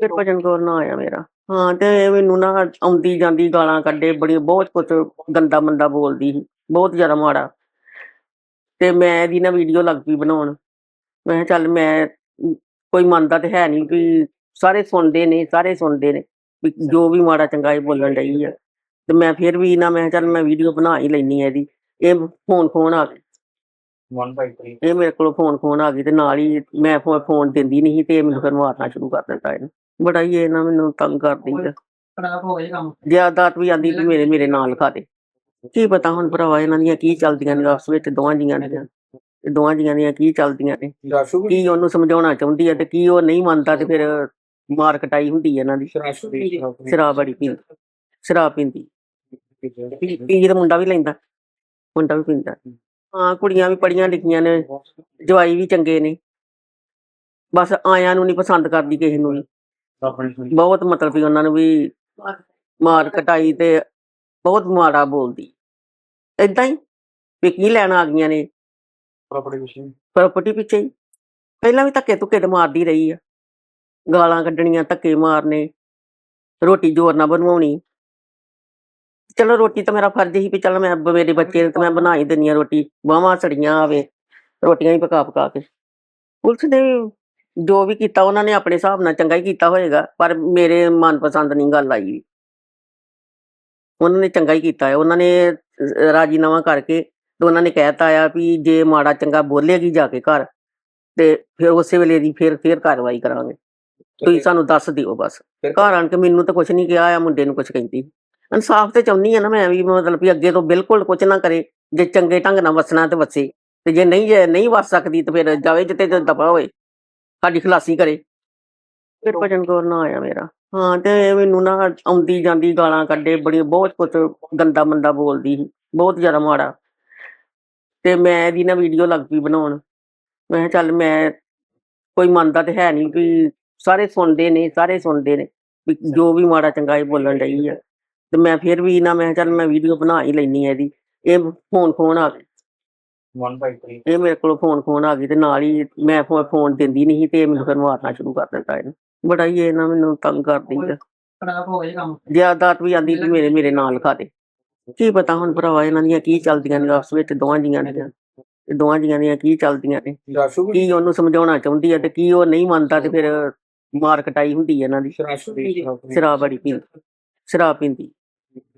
ਫਿਰ ਭਜਨ ਕੌਰ ਨਾ ਆਇਆ ਮੇਰਾ। ਹਾਂ ਤੇ ਮੈਨੂੰ ਨਾ ਆਉਂਦੀ ਜਾਂਦੀ ਗਾਲਾਂ ਕੱਢੇ ਬੜੀ ਬਹੁਤ ਕੁਝ ਗੰਦਾ ਮੰਦਾ ਬੋਲਦੀ ਸੀ ਬਹੁਤ ਜ਼ਿਆਦਾ ਮਾੜਾ। ਤੇ ਮੈਂ ਇਹਦੀ ਨਾ ਵੀਡੀਓ ਲੱਗ ਪਈ ਬਣਾਉਣ। ਮੈਂ ਚੱਲ ਮੈਂ ਕੋਈ ਮੰਨਦਾ ਤੇ ਹੈ ਨਹੀਂ ਵੀ ਸਾਰੇ ਸੁਣਦੇ ਨੇ ਸਾਰੇ ਸੁਣਦੇ ਨੇ ਜੋ ਵੀ ਮਾੜਾ ਚੰਗਾ ਇਹ ਬੋਲਣ ਡਈ ਆ। ਤੇ ਮੈਂ ਫਿਰ ਵੀ ਨਾ ਮੈਂ ਚੱਲ ਮੈਂ ਵੀਡੀਓ ਬਣਾ ਹੀ ਲੈਣੀ ਆ ਇਹਦੀ। ਇਹ ਫੋਨ ਫੋਨ ਆ ਗਿਆ 1 by 3 ਇਹ ਮੇਰੇ ਕੋਲ ਫੋਨ ਫੋਨ ਆ ਗਈ ਤੇ ਨਾਲ ਹੀ ਮੈਂ ਫੋਨ ਦਿੰਦੀ ਨਹੀਂ ਸੀ ਤੇ ਇਹ ਮੈਨੂੰ ਫਿਰ ਮਾਰਨਾ ਸ਼ੁਰੂ ਕਰ ਦਿੱਤਾ ਇਹਨੇ। ਬੜਾ ਹੀ ਇਹ ਨਾ ਮੈਨੂੰ ਤੰਗ ਕਰਦੀ ਆ। ਖਰਾਬ ਹੋ ਗਿਆ ਕੰਮ। ਜ਼ਿਆਦਾਤ ਵੀ ਆਂਦੀ ਵੀ ਮੇਰੇ ਮੇਰੇ ਨਾਲ ਲਿਖਾ ਦੇ। ਕੀ ਪਤਾ ਹੁਣ ਭਰਾਵਾ ਇਹਨਾਂ ਦੀਆਂ ਕੀ ਚੱਲਦੀਆਂ ਨੇ ਆਪਸ ਵਿੱਚ ਦੋਵਾਂ ਜੀਆਂ ਦੀਆਂ। ਇਹ ਦੋਵਾਂ ਜੀਆਂ ਦੀਆਂ ਕੀ ਚੱਲਦੀਆਂ ਨੇ। ਕੀ ਉਹਨੂੰ ਸਮਝਾਉਣਾ ਚਾਹੁੰਦੀ ਹੈ ਤੇ ਕੀ ਉਹ ਨਹੀਂ ਮੰਨਦਾ ਤੇ ਫਿਰ ਮਾਰ ਕਟਾਈ ਹੁੰਦੀ ਹੈ ਇਹਨਾਂ ਦੀ। ਸ਼ਰਾਬ ਬੜੀ ਪੀਂਦੀ। ਸ਼ਰਾਬ ਪੀਂਦੀ। ਪੀ ਪੀ ਤਾਂ ਮੁੰਡਾ ਵੀ ਲੈਂਦਾ। ਮੁੰਡਾ ਵੀ ਪੀਂਦਾ। ਹਾਂ ਕੁੜੀਆਂ ਵੀ ਪੜੀਆਂ ਲਿਖੀਆਂ ਨੇ ਜਵਾਈ ਵੀ ਚੰਗੇ ਨੇ। ਬਸ ਆਇਆਂ ਨੂੰ ਨਹੀਂ ਪਸੰਦ ਕਰਦੀ ਕਿਸੇ ਨੂੰ ਵੀ। ਬਹੁਤ ਮਤਲਬ ਵੀ ਉਹਨਾਂ ਨੂੰ ਵੀ ਮਾਰ ਕਟਾਈ ਤੇ ਬਹੁਤ ਮਾੜਾ ਬੋਲਦੀ। ਏਦਾਂ ਹੀ ਵੀ ਕੀ ਲੈਣ ਆ ਗਈਆਂ ਨੇ। ਪ੍ਰਾਪਰਟੀ ਪਿੱਛੇ ਹੀ। ਪਹਿਲਾਂ ਵੀ ਧੱਕੇ ਧੁੱਕੇ ਤੇ ਮਾਰਦੀ ਰਹੀ ਆ। ਗਾਲਾਂ ਕੱਢਣੀਆਂ ਧੱਕੇ ਮਾਰਨੇ। ਰੋਟੀ ਜ਼ੋਰ ਨਾਲ ਬਣਵਾਉਣੀ। ਚਲੋ ਰੋਟੀ ਤਾਂ ਮੇਰਾ ਫਰਜ਼ ਹੀ ਵੀ ਚਲ ਮੈਂ ਮੇਰੇ ਬੱਚੇ ਨੇ ਤਾਂ ਮੈਂ ਬਣਾ ਹੀ ਦਿੰਨੀ ਆ ਰੋਟੀ ਬਾਹਾਂ ਸੜੀਆਂ ਆਵੇ ਰੋਟੀਆਂ ਹੀ ਪਕਾ ਪਕਾ ਕੇ। ਪੁਲਿਸ ਨੇ ਵੀ ਜੋ ਵੀ ਕੀਤਾ ਉਹਨਾਂ ਨੇ ਆਪਣੇ ਹਿਸਾਬ ਨਾਲ ਚੰਗਾ ਹੀ ਕੀਤਾ ਹੋਏਗਾ ਪਰ ਮੇਰੇ ਮਨਪਸੰਦ ਨਹੀਂ ਗੱਲ ਆਈ। ਉਹਨਾਂ ਨੇ ਚੰਗਾ ਹੀ ਕੀਤਾ ਹੈ। ਉਹਨਾਂ ਨੇ ਰਾਜੀਨਾਮਾ ਕਰਕੇ ਤੇ ਉਹਨਾਂ ਨੇ ਕਹਿਤਾ ਆ ਵੀ ਜੇ ਮਾੜਾ ਚੰਗਾ ਬੋਲੇਗੀ ਜਾ ਕੇ ਘਰ ਤੇ ਫਿਰ ਉਸੇ ਵੇਲੇ ਦੀ ਫਿਰ ਫਿਰ ਕਾਰਵਾਈ ਕਰਾਂਗੇ। ਤੁਸੀਂ ਸਾਨੂੰ ਦੱਸ ਦਿਓ ਬਸ। ਘਰ ਆਣ ਕੇ ਮੈਨੂੰ ਤਾਂ ਕੁਝ ਨਹੀਂ ਕਿਹਾ ਆ ਮੁੰਡੇ ਨੂੰ ਕੁਝ ਕਹਿੰਦੀ। ਇਨਸਾਫ ਤੇ ਚਾਹੁੰਦੀ ਆ ਨਾ ਮੈਂ ਵੀ ਮਤਲਬ ਵੀ ਅੱਗੇ ਤੋਂ ਬਿਲਕੁਲ ਕੁਝ ਨਾ ਕਰੇ ਜੇ ਚੰਗੇ ਢੰਗ ਨਾਲ ਵਸਣਾ ਤੇ ਵਸੇ ਤੇ ਜੇ ਨਹੀਂ ਜੇ ਨਹੀਂ ਵਸ ਸਕਦੀ ਤੇ ਫਿਰ ਜਾਵੇ ਜਿੱਤੇ ਤੇ ਦਫਾ ਹੋਏ ਸਾਡੀ ਖਲਾਸੀ ਕਰੇ। ਫਿਰ ਭਜਨ ਕੌਰ ਨਾ ਆਇਆ ਮੇਰਾ। ਹਾਂ ਤੇ ਮੈਨੂੰ ਨਾ ਆਉਂਦੀ ਜਾਂਦੀ ਗਾਲਾਂ ਕੱਢੇ ਬੜੀ ਬਹੁਤ ਕੁਝ ਗੰਦਾ ਮੰਦਾ ਬੋਲਦੀ ਸੀ ਬਹੁਤ ਜ਼ਿਆਦਾ ਮਾੜਾ। ਤੇ ਮੈਂ ਇਹਦੀ ਨਾ ਵੀਡੀਓ ਲੱਗ ਪਈ ਬਣਾਉਣ। ਮੈਂ ਚੱਲ ਮੈਂ ਕੋਈ ਮੰਨਦਾ ਤੇ ਹੈ ਨਹੀਂ ਵੀ ਸਾਰੇ ਸੁਣਦੇ ਨੇ ਸਾਰੇ ਸੁਣਦੇ ਨੇ ਜੋ ਵੀ ਮਾੜਾ ਚੰਗਾ ਇਹ ਬੋਲਣ ਡਈ ਆ। ਤੇ ਮੈਂ ਫਿਰ ਵੀ ਨਾ ਮੈਂ ਕਿਹਾ ਚੱਲ ਮੈਂ ਵੀਡੀਓ ਬਣਾ ਹੀ ਲੈਣੀ ਆ ਇਹਦੀ। ਇਹ ਫੋਨ ਫੋਨ ਆ ਗਿਆ 1 by 3 ਇਹ ਮੇਰੇ ਕੋਲ ਫੋਨ ਫੋਨ ਆ ਗਈ ਤੇ ਨਾਲ ਹੀ ਮੈਂ ਫੋਨ ਦਿੰਦੀ ਨਹੀਂ ਸੀ ਤੇ ਇਹ ਮੈਨੂੰ ਫਿਰ ਮਾਰਨਾ ਸ਼ੁਰੂ ਕਰ ਦਿੱਤਾ ਇਹਨੇ। ਬੜਾ ਹੀ ਇਹ ਨਾ ਮੈਨੂੰ ਤੰਗ ਕਰਦੀ ਆ। ਖਰਾਬ ਹੋ ਗਿਆ ਕੰਮ। ਜ਼ਿਆਦਾਤ ਵੀ ਆਂਦੀ ਵੀ ਮੇਰੇ ਮੇਰੇ ਨਾਲ ਲਿਖਾ ਦੇ। ਕੀ ਪਤਾ ਹੁਣ ਭਰਾਵਾ ਇਹਨਾਂ ਦੀਆਂ ਕੀ ਚੱਲਦੀਆਂ ਨੇ ਆਪਸ ਵਿੱਚ ਦੋਵਾਂ ਜੀਆਂ ਦੀਆਂ। ਇਹ ਦੋਵਾਂ ਜੀਆਂ ਦੀਆਂ ਕੀ ਚੱਲਦੀਆਂ ਨੇ। ਕੀ ਉਹਨੂੰ ਸਮਝਾਉਣਾ ਚਾਹੁੰਦੀ ਹੈ ਤੇ ਕੀ ਉਹ ਨਹੀਂ ਮੰਨਦਾ ਤੇ ਫਿਰ ਮਾਰ ਕਟਾਈ ਹੁੰਦੀ ਹੈ ਇਹਨਾਂ ਦੀ। ਸ਼ਰਾਬ ਬੜੀ ਪੀਂਦੀ। ਸ਼ਰਾਬ ਪੀਂਦੀ।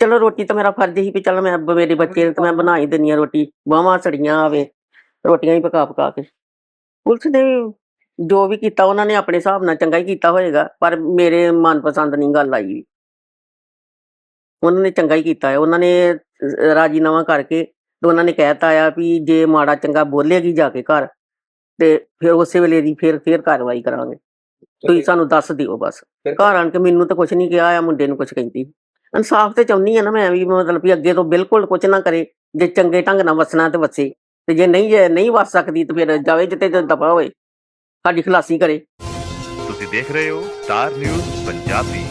ਚਲੋ ਰੋਟੀ ਤਾਂ ਮੇਰਾ ਫਰਜ਼ ਹੀ ਵੀ ਚਲ ਮੈਂ ਮੇਰੇ ਬੱਚੇ ਨੇ ਤਾਂ ਮੈਂ ਬਣਾ ਹੀ ਦਿੰਨੀ ਆ ਰੋਟੀ ਬਾਹਾਂ ਸੜੀਆਂ ਆਵੇ ਰੋਟੀਆਂ ਹੀ ਪਕਾ ਪਕਾ ਕੇ। ਪੁਲਿਸ ਨੇ ਜੋ ਵੀ ਕੀਤਾ ਉਹਨਾਂ ਨੇ ਆਪਣੇ ਹਿਸਾਬ ਨਾਲ ਚੰਗਾ ਹੀ ਕੀਤਾ ਹੋਏਗਾ ਪਰ ਮੇਰੇ ਮਨਪਸੰਦ ਨਹੀਂ ਗੱਲ ਆਈ। ਉਹਨਾਂ ਨੇ ਚੰਗਾ ਹੀ ਕੀਤਾ ਹੈ। ਉਹਨਾਂ ਨੇ ਰਾਜੀਨਾਮਾ ਕਰਕੇ ਤੇ ਉਹਨਾਂ ਨੇ ਕਹਿਤਾ ਆ ਵੀ ਜੇ ਮਾੜਾ ਚੰਗਾ ਬੋਲੇਗੀ ਜਾ ਕੇ ਘਰ ਤੇ ਫਿਰ ਉਸੇ ਵੇਲੇ ਦੀ ਫਿਰ ਫਿਰ ਕਾਰਵਾਈ ਕਰਾਂਗੇ। ਤੁਸੀਂ ਸਾਨੂੰ ਦੱਸ ਦਿਓ ਬਸ। ਘਰ ਆਣ ਕੇ ਮੈਨੂੰ ਤਾਂ ਕੁਝ ਨਹੀਂ ਕਿਹਾ ਆ ਮੁੰਡੇ ਨੂੰ ਕੁਝ ਕਹਿੰਦੀ। ਇਨਸਾਫ ਤੇ ਚਾਹੁੰਦੀ ਆ ਨਾ ਮੈਂ ਵੀ ਮਤਲਬ ਵੀ ਅੱਗੇ ਤੋਂ ਬਿਲਕੁਲ ਕੁਝ ਨਾ ਕਰੇ, ਜੇ ਚੰਗੇ ਢੰਗ ਨਾਲ ਵਸਣਾ ਤੇ ਵਸੇ, ਤੇ ਜੇ ਨਹੀਂ ਜੇ ਨਹੀਂ ਵਸ ਸਕਦੀ ਤੇ ਫਿਰ ਜਾਵੇ ਜਿੱਤੇ ਦਫਾ ਹੋਏ ਸਾਡੀ ਖਲਾਸੀ ਕਰੇ। ਤੁਸੀਂ ਦੇਖ ਰਹੇ ਹੋ ਸਟਾਰ ਨਿਊਜ਼ ਪੰਜਾਬੀ।